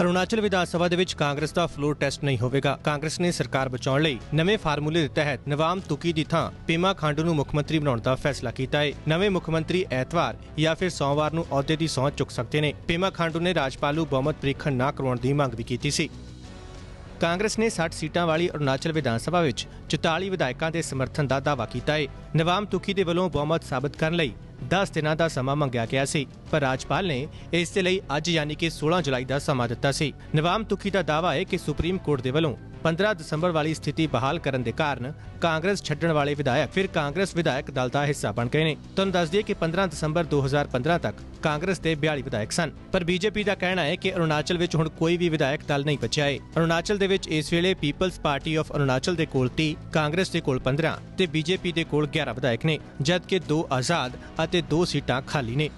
ਅਰੁਣਾਚਲ ਵਿਧਾਨ ਸਭਾ ਦੇ ਵਿੱਚ ਕਾਂਗਰਸ ਦਾ floor test ਨਹੀਂ ਹੋਵੇਗਾ। ਕਾਂਗਰਸ ਨੇ ਸਰਕਾਰ ਬਚਾਉਣ ਲਈ ਨਵੇਂ ਫਾਰਮੂਲੇ ਦੇ ਤਹਿਤ ਨਵਾਮ ਤੁਕੀ ਦੀ ਥਾਂ ਪੇਮਾ ਖਾਂਡੂ ਨੂੰ ਮੁੱਖ ਮੰਤਰੀ ਬਣਾਉਣ ਦਾ ਫੈਸਲਾ ਕੀਤਾ ਹੈ ਨਵੇਂ ਮੁੱਖ ਮੰਤਰੀ ਐਤਵਾਰ ਜਾਂ ਫਿਰ ਸੋਮਵਾਰ ਨੂੰ ਅਹੁਦੇ ਦੀ ਸਹੁੰ ਚੁੱਕ ਸਕਦੇ ਨੇ। ਪੇਮਾ ਖਾਂਡੂ ਨੇ ਰਾਜਪਾਲ ਨੂੰ ਬਹੁਮਤ ਪ੍ਰੀਖਣ ਨਾ ਕਰਵਾਉਣ ਦੀ ਮੰਗ ਵੀ ਕੀਤੀ ਸੀ। ਕਾਂਗਰਸ ਨੇ 60 ਸੀਟਾਂ ਵਾਲੀ ਅਰੁਣਾਚਲ ਵਿਧਾਨ ਸਭਾ ਵਿੱਚ 44 ਵਿਧਾਇਕਾਂ ਦੇ ਸਮਰਥਨ ਦਾ ਦਾਅਵਾ ਕੀਤਾ ਹੈ ਨਵਾਮ ਤੁਕੀ ਦੇ ਵੱਲੋਂ ਬਹੁਮਤ ਸਾਬਤ ਕਰਨ ਲਈ 10 ਦਿਨਾਂ ਦਾ ਸਮਾਂ ਮੰਗਿਆ ਗਿਆ ਸੀ, ਪਰ ਰਾਜਪਾਲ ਨੇ ਇਸ ਦੇ ਲਈ ਅੱਜ ਯਾਨੀ ਕਿ 16 ਜੁਲਾਈ ਦਾ ਸਮਾਂ ਦਿੱਤਾ ਸੀ। ਨਵਾਮ ਤੁਕੀ ਦਾ ਦਾਅਵਾ ਹੈ ਕਿ ਸੁਪਰੀਮ ਕੋਰਟ ਦੇ ਵੱਲੋਂ 15 ਦਸੰਬਰ ਵਾਲੀ ਸਥਿਤੀ ਬਹਾਲ ਕਰਨ ਦੇ ਕਾਰਨ ਕਾਂਗਰਸ ਛੱਡਣ ਵਾਲੇ ਵਿਧਾਇਕ, ਫਿਰ ਕਾਂਗਰਸ ਵਿਧਾਇਕ ਦਲ ਦਾ ਹਿੱਸਾ ਬਣ ਗਏ ਨੇ। ਤੁਹਾਨੂੰ ਦੱਸ ਦਈਏ ਕਿ 15 ਦਸੰਬਰ 2015 ਤੱਕ ਕਾਂਗਰਸ ਦੇ 42 ਵਿਧਾਇਕ ਸਨ, ਪਰ ਬੀਜੇਪੀ ਦਾ ਕਹਿਣਾ ਹੈ ਕਿ ਅਰੁਣਾਚਲ ਵਿੱਚ ਹੁਣ ਕੋਈ ਵੀ ਵਿਧਾਇਕ ਦਲ ਨਹੀਂ ਬਚਿਆ ਹੈ ਅਰੁਣਾਚਲ ਦੇ ਵਿੱਚ ਇਸ ਵੇਲੇ ਪੀਪਲਸ ਪਾਰਟੀ ਆਫ ਅਰੁਣਾਚਲ ਦੇ ਕੋਲ 30 ਕਾਂਗਰਸ ਦੇ ਕੋਲ 15 ਤੇ ਬੀਜੇਪੀ ਦੇ ਕੋਲ 11 ਵਿਧਾਇਕ ਨੇ, ਜਦਕਿ ਦੋ ਆਜ਼ਾਦ ਅਤੇ ਦੋ ਸੀਟਾਂ ਖਾਲੀ ਨੇ।